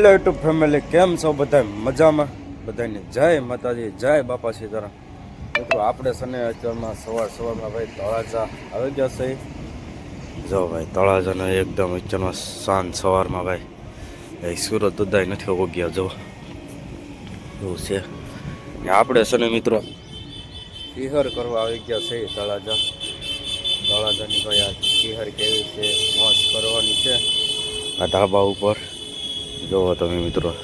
Hello YouTube family કેમ છો બધા મજામાં? બધાને જય માતાજી, જય બાપા સીતારામ. મિત્રો, આપણે સને અત્યારમાં સવાર સવારમાં ભાઈ તળાજા આવી ગયા છે. જો ભાઈ, તળાજાનો એકદમ અત્યારમાં શાંત સવારમાં ભાઈ. એ સુરત ઉદાય નથી ઉગ્યા જો. એવું છે. ને આપણે સને મિત્રો તિહર કરવા આવી ગયા છે તળાજા. તળાજાની ભાઈ આ તિહર કેવી છે, મોજ કરવાની છે. આ ધાબા ઉપર. જોવો તમે મિત્રો.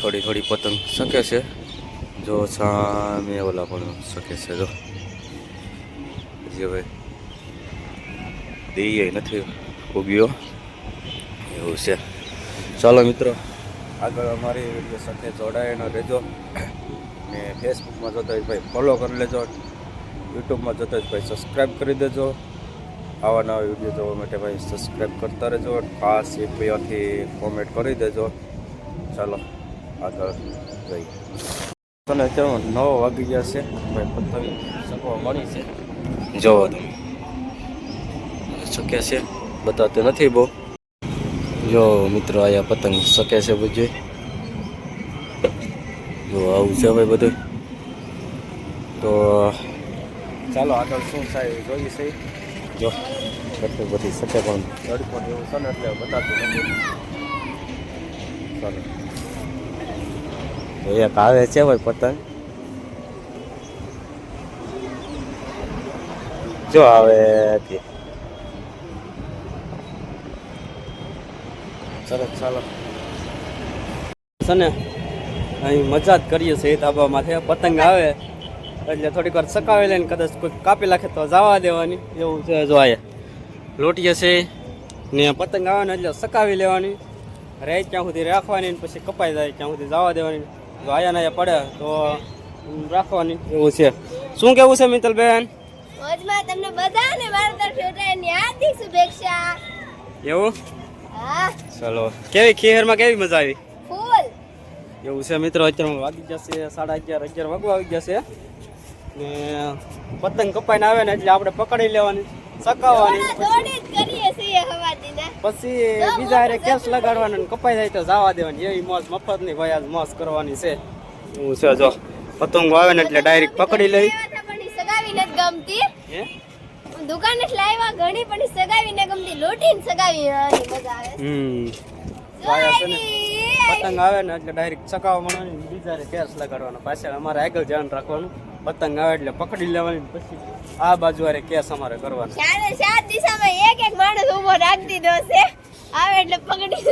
થોડી થોડી પતંગ શકે છે. જો સામે ઓલા પણ શકે છે જો. જે હવે દઈએ નથી ઉગ્યો. એવું છે. ચાલો મિત્રો આગળ અમારી વીડિયો સાથે જોડાયેલો રહેજો. ને ફેસબુકમાં જોતા હોય ભાઈ ફોલો કરી લેજો. યુટ્યુબમાં જોતા હોય ભાઈ સબસ્ક્રાઈબ કરી દેજો. આવા નવા વીડિયો જોવા માટે ભાઈ સબસ્ક્રાઈબ કરતા રહેજો. ખાસ એક બેથી કોમેન્ટ કરી દેજો. ચાલો, આગળ જઈ તને અત્યારે નવ વાગી ગયા છે. ભાઈ પતંગ શકવા મળી છે. જોવો તમે. શક્ય છે? બતાવતું નથી બહુ. જો મિત્રો, અહીંયા પતંગ શકે છે બધું. જો આવું છે ભાઈ બધું. તો ચાલો આગળ શું એ જોઈએ છે. જો, કેટલી બધી શકે પણ. તડકો એવું છે ને એટલે બતાતું નથી ચાલો. તો એક આવે છે ભાઈ પતંગ. જો આવે સરસ ચાલો છે ને, અહીં મજા જ કરીએ છીએ તાબા માથે પતંગ આવે. એટલે થોડીક વાર સકાવી લઈને કદાચ કોઈ કાપી નાખે તો જવા દેવાની એવું છે જો આયા. લોટી છે ને પતંગ આવે ને એટલે સકાવી લેવાની. રહે ક્યાં સુધી રાખવાની પછી કપાઈ જાય ક્યાં સુધી જવા દેવાની. જો આયા ના પડે તો રાખવાની એવું છે. શું કેવું છે મિત્તલબેન? મોજમાં તમને બધાને મારા તરફથી ઉત્તરાયણની શુભેચ્છા. એવું? હા. ચલો. કેવી ખીહરમાં કેવી મજા આવી? એવું છે મિત્રો અત્યારે વાગી જશે સાડા અગિયાર અગિયાર વાગવા આવી જશે ને પતંગ કપાઈને આવે ને એટલે આપણે પકડી લેવાની સકાવવાની ને. પછી બીજા હારે કેસ લગાડવાનો કપાઈ જાય તો જવા દેવાની. એવી મોજ મફતની ભાઈ આજ મોજ કરવાની છે. એવું છે જો. પતંગ આવે ને એટલે ડાયરેક્ટ પકડી લઈ. સગાવી નથી ગમતી. હે? દુકાને લાવ્યા ઘણી પણ સગાવી ને ગમતી. લૂંટીને સગાવી મજા આવે હમ. ને. પતંગ આવે ને એટલે ડાયરેક્ટ ચકાવા મળવાની ને બીજા કેસ લગાડવાનો. પાછળ અમારે આગળ ધ્યાન રાખવાનું. પતંગ આવે એટલે પકડી લેવાની પછી આ બાજુ વારે કેસ અમારે કરવાનો. ચાર દિશામાં એક એક માણસ ઊભો રાખતી દો છે આવે એટલે પકડી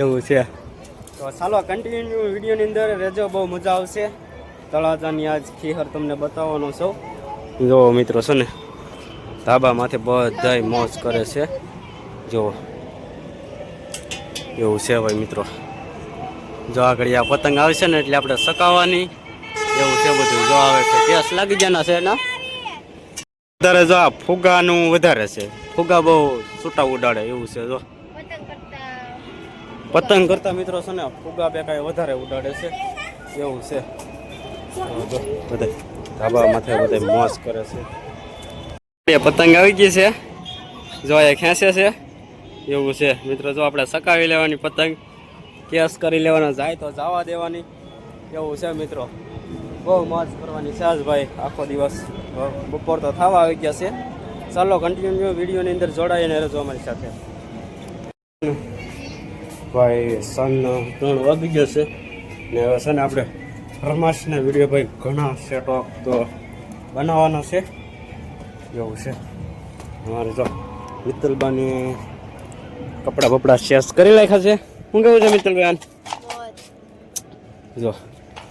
એવું છે. તો ચાલો કન્ટિન્યુ વિડીયોની અંદર રહેજો બહુ મજા આવશે. તળાજાની આજ ખીહર તમને બતાવવાનો છું. જો મિત્રો છે ને ધાબા માથે બધાય મોજ કરે છે. જુઓ એવું છે ભાઈ મિત્રો. જો આગળ આ પતંગ આવશે ને એટલે આપણે સકાવવાની. એવું છે બધું. જો આવે છે. કેસ લાગી જના છે ને વધારે જો આ ફુગાનું વધારે છે. ફુગા બહુ છૂટા ઉડાડે એવું છે જો. પતંગ કરતા મિત્રો છે ને, ફુગા બે કાંઈ વધારે ઉડાડે છે. એવું છે. બધા ધાબા માથે બધા મોસ કરે છે. બે પતંગ આવી ગઈ છે. જો એ ખેંચે છે. એવું છે. મિત્રો, જો આપણે સકાવી લેવાની પતંગ. કેસ કરી લેવાના, જાય તો જવા દેવાની. એવું છે મિત્રો. બહુ મોજ કરવાની છે ભાઈ, આખો દિવસ. બપોર તો થવા આવી ગયા છે. ચાલો કન્ટિન્યુ વિડીયોની અંદર જોડાઈને રહેજો અમારી સાથે. ભાઈ સન ત્રણ વાગી ગયો છે. ને હવે છે ને આપણે ફરમાશના વીડિયો ભાઈ ઘણા સેટો તો બનાવવાના છે. એવું છે. અમારે જો મિત્તલબાની કપડાં બપડા શેસ કરી નાખ્યા છે. શું કેવું છે મિત્તલભાઈ મોજ જો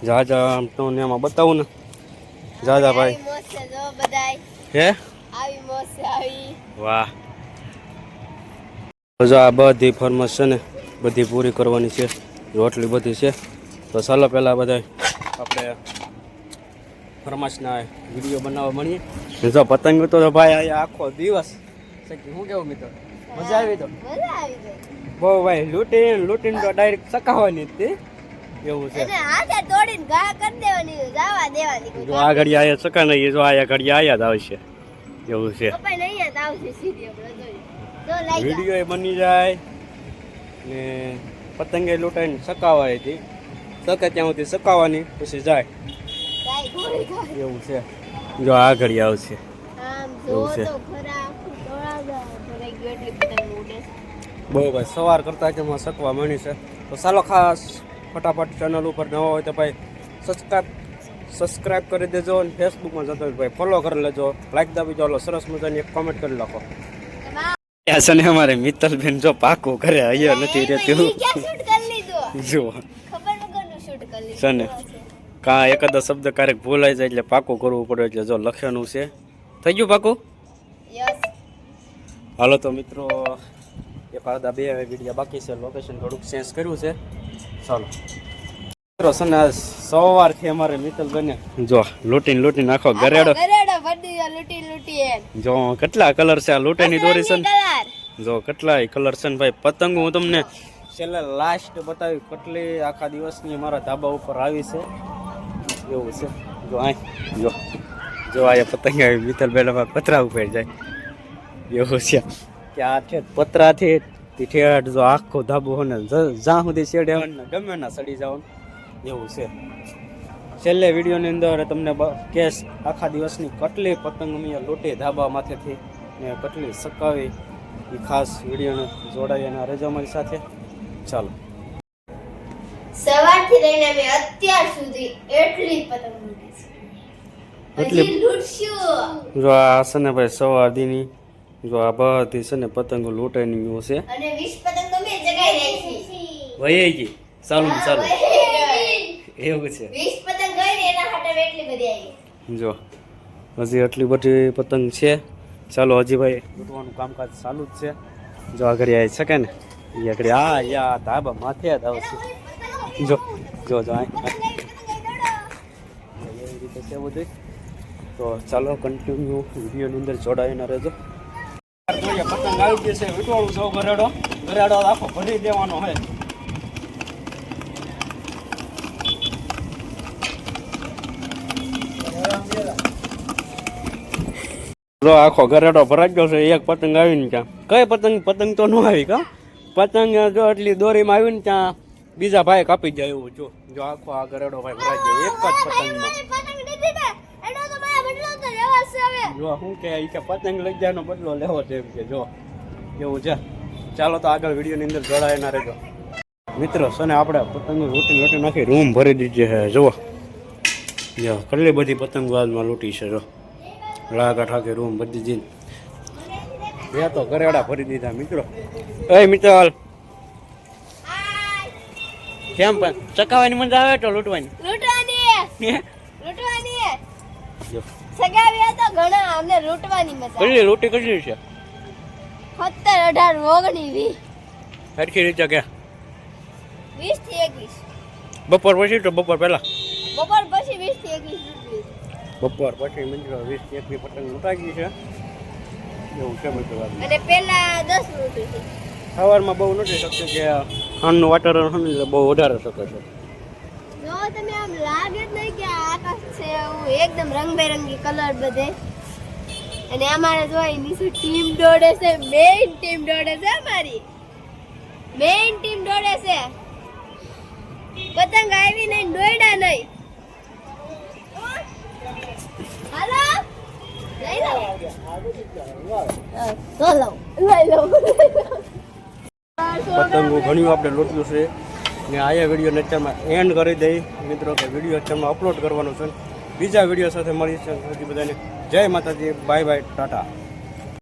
જા જા ને એમાં બતાવું ને. જા જા ભાઈ આવી મોજ છે જો બધાય. હે? આવી મોજ આવી. વાહ. જો આ બધી ફરમસ છે ને બધી પૂરી કરવાની છે રોટલી બધી છે. તો ચાલો પહેલાં બધા આપણે ફરમાશના વીડિયો બનાવવા મળીએ. જો પતંગ તો ભાઈ અહીંયા આખો દિવસ. છે શું કેવું મિત્રો? મજા આવી તો? મજા આવી ગઈ બહુ ભાઈ લૂંટીને લૂંટીને તો ડાયરેક્ટ ચકાવવાની જ તે. એવું છે. હાથે તોડીને ઘા કરી દેવાની જવા દેવાની. જો આ ઘડી આયા સકા નહીં જો આયા ઘડી આયા જ આવશે. એવું છે. કપાઈ નહીં જ આવશે સીધી વીડિયો બની જાય ને પતંગે લૂંટાઈને સકાવાય હતી સકે ત્યાં સુધી સકાવાની પછી જાય. એવું છે. જો આ ઘડી આવશે. એવું છે. બહુ ભાઈ સવાર કરતાં જ એમાં શકવા મળી છે. તો ચાલો ખાસ ફટાફટ ચેનલ ઉપર નવા હોય તો ભાઈ સબસ્ક્રાઈબ સબસ્ક્રાઈબ કરી દેજો અને ફેસબુકમાં જતો હોય ભાઈ ફોલો કરી લેજો. લાઈક દાબી ચાલો સરસ મજાની એક કોમેન્ટ કરી નાખો. એમાં છે ને અમારે મિત્તલબેન જો પાકું કરે અહીંયા નથી રહેતું. ક્યાં shoot કરી લીધું? જો ખબર વગરનું shoot છે ને? કાં એકાદો શબ્દ ક્યારેક ભૂલાઈ જાય એટલે પાકું કરવું પડે એટલે જો લખ્યાનું છે. થઈ ગયું પાકું? હાલો તો મિત્રો આધા બે વિડીયા બાકી છે. લોકેશન થોડુંક ચેન્જ કર્યું છે. ચાલો. મિત્રો છે ને આજ સવારથી અમારે મિત્તલબેને જો લૂંટીને લૂંટીને આખો ગરેડો જો કેટલા કલર છે આ લૂંટેની દોરી છે ને? જો કેટલાય કલર છે ને ભાઈ? પતંગ હું તમને છેલ્લે લાસ્ટ બતાવી કેટલી આખા દિવસની મારા ધાબા ઉપર આવી છે. એવું છે. જો આ જો. જો આ પતંગ આવી. મિત્તલબેન અમારે પતરા ઉપર જાય. એવું છે. કે આ ઠેઠ પતરાથી તે ઠેઠ જો આખો ધાબો હોય ને જ્યાં સુધી શેડ આવે ને ગમે ના સડી જાવ એવું છે છેલ્લે વિડીયોની અંદર તમને કેસ આખા દિવસની કટલી પતંગ અમે લોટે ધાબા માથેથી ને કટલી સકાવી એ ખાસ વિડીયોને જોડાઈ અને રહેજો અમારી સાથે ચાલો સવારથી લઈને અમે અત્યાર સુધી એટલી પતંગ લૂટી છે. એટલી- હજી જો આ છે ભાઈ સવાર દીની જો આ બધી છે ને પતંગો લૂંટાઈની મ્યુ છે. વહી ગઈ. ચાલુ ને ચાલુ. એવું છે. જો હજી આટલી બધી પતંગ છે. ચાલો હજી ભાઈ લૂંટવાનું કામકાજ ચાલુ જ છે. જો આગળ આવી શકે ને? એ આગળ આ યા ધાબા માથે જ આવશે જો જો જો એવી રીતે છે બધું તો ચાલો કન્ટિન્યુ વિડીયોની અંદર જોડાઈને રહેજો. પતંગ આવી ગઈ છે વિટવાળું સૌ ઘરેડો ઘરેડો આખો ભરી દેવાનો હોય. જો આખો ઘરેડો ભરાઈ ગયો છે એક પતંગ આવીને ત્યાં. કઈ પતંગ? પતંગ તો ન આવી કા? પતંગ જો એટલી દોરીમાં આવીને ત્યાં બીજા ભાઈ કાપી જાય એવું જો. જો આખો આ ઘરેડો ભાઈ ભરાઈ ગયો એક જ પતંગમાં પતંગ દીધી મેં. એનો તો મારા બદલો હવે. જો શું કે ઈ કે પતંગ લઈ જવાનો બદલો લેવો છે એમ કે જો એવું છે. ચાલો તો આગળ વિડીયોની અંદર જોડાયેલા રહેજો. મિત્રો સને આપણે પતંગ લૂંટી લૂંટી નાખી રૂમ ભરી દીધી છે જુઓ જો કેટલી બધી પતંગ વાદમાં લૂંટી છે જો. લાગા ઠાકે રૂમ બધી જઈને બે તો ગરેડા ભરી દીધા મિત્રો. એ મિત્ર કેમ પણ? ચકાવાની મજા આવે તો લૂંટવાની? લૂંટવાની જો સગાવ્યા તો ઘણા અમને લૂંટવાની મજા કેટલી રોટી કેટલી છે? સત્તર અઢાર ઓગણી વી. સરખી રીતે કે? વીસથી એકવીસ. બપોર પછી તો બપોર પહેલા? બપોર પછી વીસથી એકવીસ લૂંટવી બપોર પછી મિત્રો વીસ એકવી પતંગ લૂંટાઈ છે. એવું છે બધું અને દસ લૂંટી છે સવારમાં બહુ નથી શકતું કે ખાંડનું વાતાવરણ બહુ વધારે શકે છે તમે આમ લાગે જ નહીં કે આકાશ છે એવું એકદમ રંગબેરંગી કલર બધે. અને અમારે જોઈ નીચે ટીમ દોડે છે મેઇન ટીમ દોડે છે અમારી. મેઇન ટીમ દોડે છે. પતંગ આવી નહીં દોડ્યા નહીં. હાલો? પતંગો ઘણી આપણે લોટ્યું છે. ને આ વીડિયો નેચરમાં એન્ડ કરી દઈ. મિત્રો કે વીડિયો અત્યારમાં અપલોડ કરવાનો છે. બીજા વીડિયો સાથે મળી છે બધાને જય માતાજી. Bye bye Tata